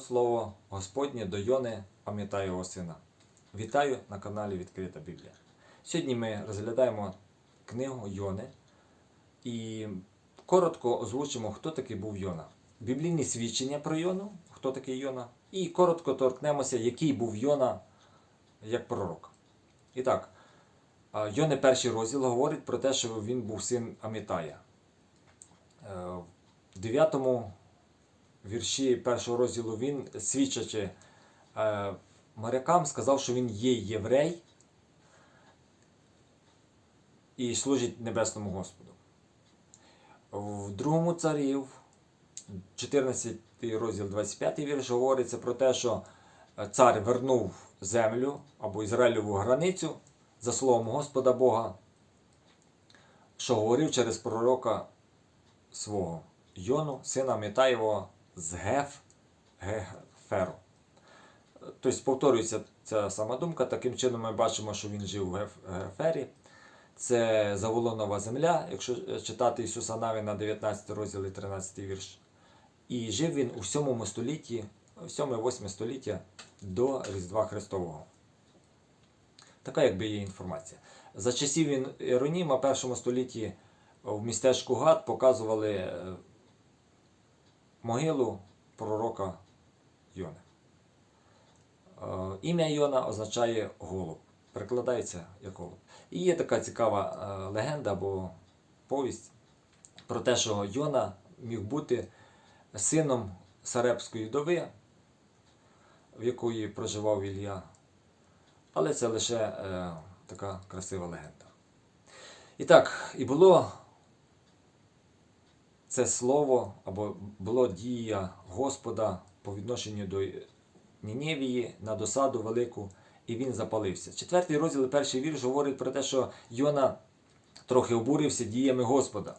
Слово Господнє до Йони пам'ятає його сина. Вітаю на каналі Відкрита Біблія. Сьогодні ми розглядаємо книгу Йони і коротко озвучимо, хто такий був Йона. Біблійні свідчення про Йону, хто такий Йона, і коротко торкнемося, який був Йона як пророк. І так, Йони перший розділ говорить про те, що він був син Амітая. Е, В 9 вірші першого розділу він, свідчачи е, морякам, сказав, що він є єврей і служить Небесному Господу. В другому царів, 14 розділ, 25 вірш, говориться про те, що цар вернув землю або Ізраїльову границю за словом Господа Бога, що говорив через пророка свого Йону, сина Мітаєвого з Геф Геферу. Тобто повторюється ця сама думка. Таким чином ми бачимо, що він жив в Геф- Гефері. Це Заволонова земля, якщо читати Ісуса Навіна 19 розділ і 13 вірш. І жив він у 7 столітті, 7-8 століття до Різдва Христового. Така якби є інформація. За часів Іроніма в першому столітті в містечку Гат показували е, могилу пророка Йони. Е, Ім'я Йона означає голуб. Перекладається як голуб. І є така цікава е, легенда або повість про те, що Йона міг бути сином Сарепської вдови, в якої проживав Ілля. Але це лише е, така красива легенда. І так, і було це слово або було дія Господа по відношенню до Ніневії на досаду велику, і він запалився. Четвертий розділ, перший вірш говорить про те, що Йона трохи обурився діями Господа.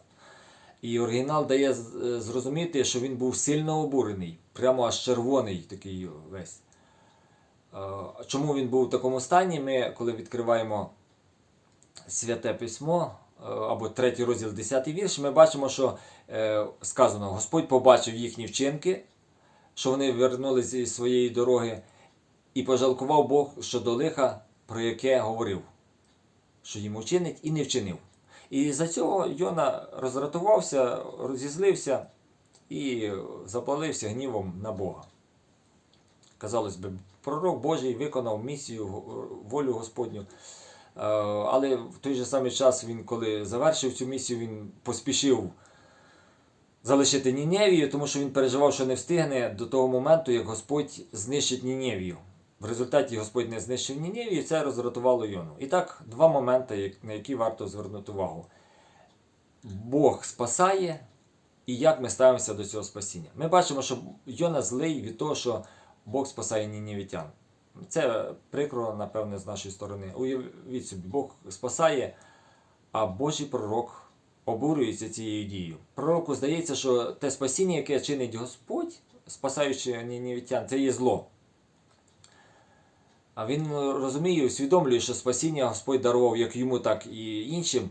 І оригінал дає е, зрозуміти, що він був сильно обурений, прямо аж червоний такий весь. Е, Чому він був в такому стані? Ми, коли відкриваємо святе письмо або третій розділ, 10 вірш, ми бачимо, що е, сказано: Господь побачив їхні вчинки, що вони вернулися зі своєї дороги, і пожалкував Бог щодо лиха, про яке говорив, що їм учинить і не вчинив. І за цього Йона розратувався, розізлився і запалився гнівом на Бога. Казалось би, пророк Божий виконав місію, волю Господню. Е, Але в той же самий час він, коли завершив цю місію, він поспішив залишити Ніневію, тому що він переживав, що не встигне до того моменту, як Господь знищить Ніневію. В результаті Господь не знищив Ніневію, і це розратувало Йону. І так, два моменти, на які варто звернути увагу. Бог спасає, і як ми ставимося до цього спасіння. Ми бачимо, що Йона злий від того, що Бог спасає нінівітян. Це прикро, напевне, з нашої сторони. Уявіть собі, Бог спасає, а Божий пророк обурюється цією дією. Пророку здається, що те спасіння, яке чинить Господь, спасаючи нінівітян, це є зло. А він розуміє, усвідомлює, що спасіння Господь дарував як йому, так і іншим.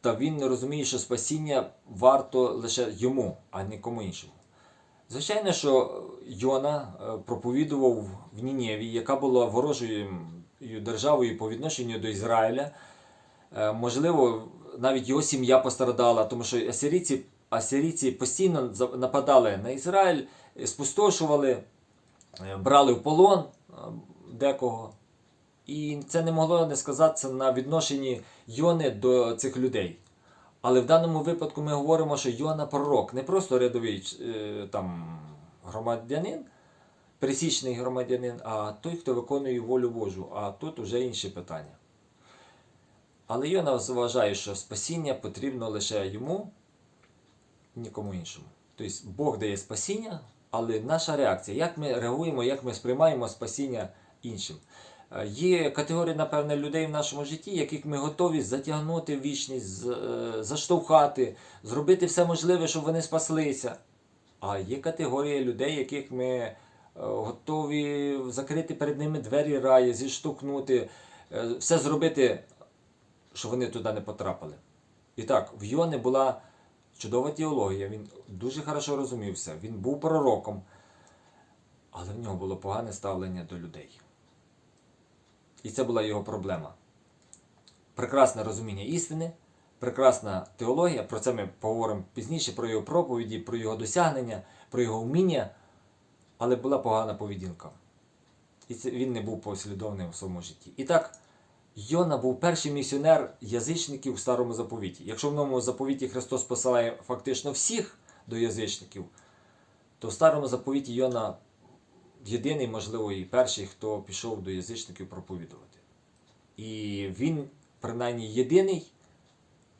Та він розуміє, що спасіння варто лише йому, а нікому іншому. Звичайно, що Йона е, проповідував в Нінєві, яка була ворожою державою по відношенню до Ізраїля. Е, Можливо, навіть його сім'я пострадала, тому що асирійці, асирійці постійно нападали на Ізраїль, спустошували, е, брали в полон декого. І це не могло не сказатися на відношенні Йони до цих людей. Але в даному випадку ми говоримо, що Йона пророк, не просто рядовий е, там, громадянин, пересічний громадянин, а той, хто виконує волю Божу. А тут вже інші питання. Але Йона вважає, що спасіння потрібно лише йому, нікому іншому. Тобто Бог дає спасіння, але наша реакція, як ми реагуємо, як ми сприймаємо спасіння іншим. Е, Є категорії, напевне, людей в нашому житті, яких ми готові затягнути в вічність, е, заштовхати, зробити все можливе, щоб вони спаслися. А є категорія людей, яких ми е, готові закрити перед ними двері раю, зіштовхнути, все зробити, щоб вони туди не потрапили. І так, в Йони була чудова теологія, він дуже хорошо розумівся, він був пророком. але в нього було погане ставлення до людей. І це була його проблема. Прекрасне розуміння істини, прекрасна теологія, про це ми поговоримо пізніше, про його проповіді, про його досягнення, про його вміння, але була погана поведінка. І це він не був послідовним в своєму житті. І так, Йона був перший місіонер язичників в старому заповіті. Якщо в новому заповіті Христос посилає фактично всіх до язичників, то в старому заповіті Йона єдиний, можливо, і перший, хто пішов до язичників проповідувати. І він, принаймні, єдиний,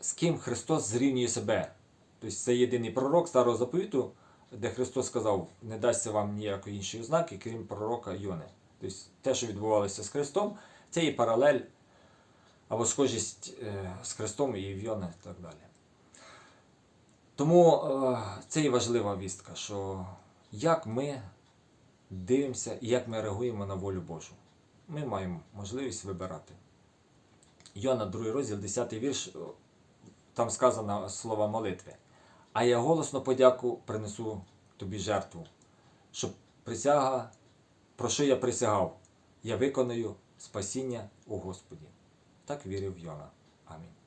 з ким Христос зрівнює себе. Тобто це єдиний пророк старого заповіту, де Христос сказав, не дасться вам ніякої іншої ознаки, крім пророка Йони. Тобто те, що відбувалося з Христом, це і паралель або схожість е, з Христом і в Йони і так далі. Тому е, це і важлива вістка, що як ми дивимося як ми реагуємо на волю Божу. Ми маємо можливість вибирати. Йона, 2 розділ, 10 вірш, там сказано слова молитви. А я голосно подяку принесу тобі жертву, щоб присяга, про що я присягав, я виконую спасіння у Господі. Так вірив Йона. Амінь.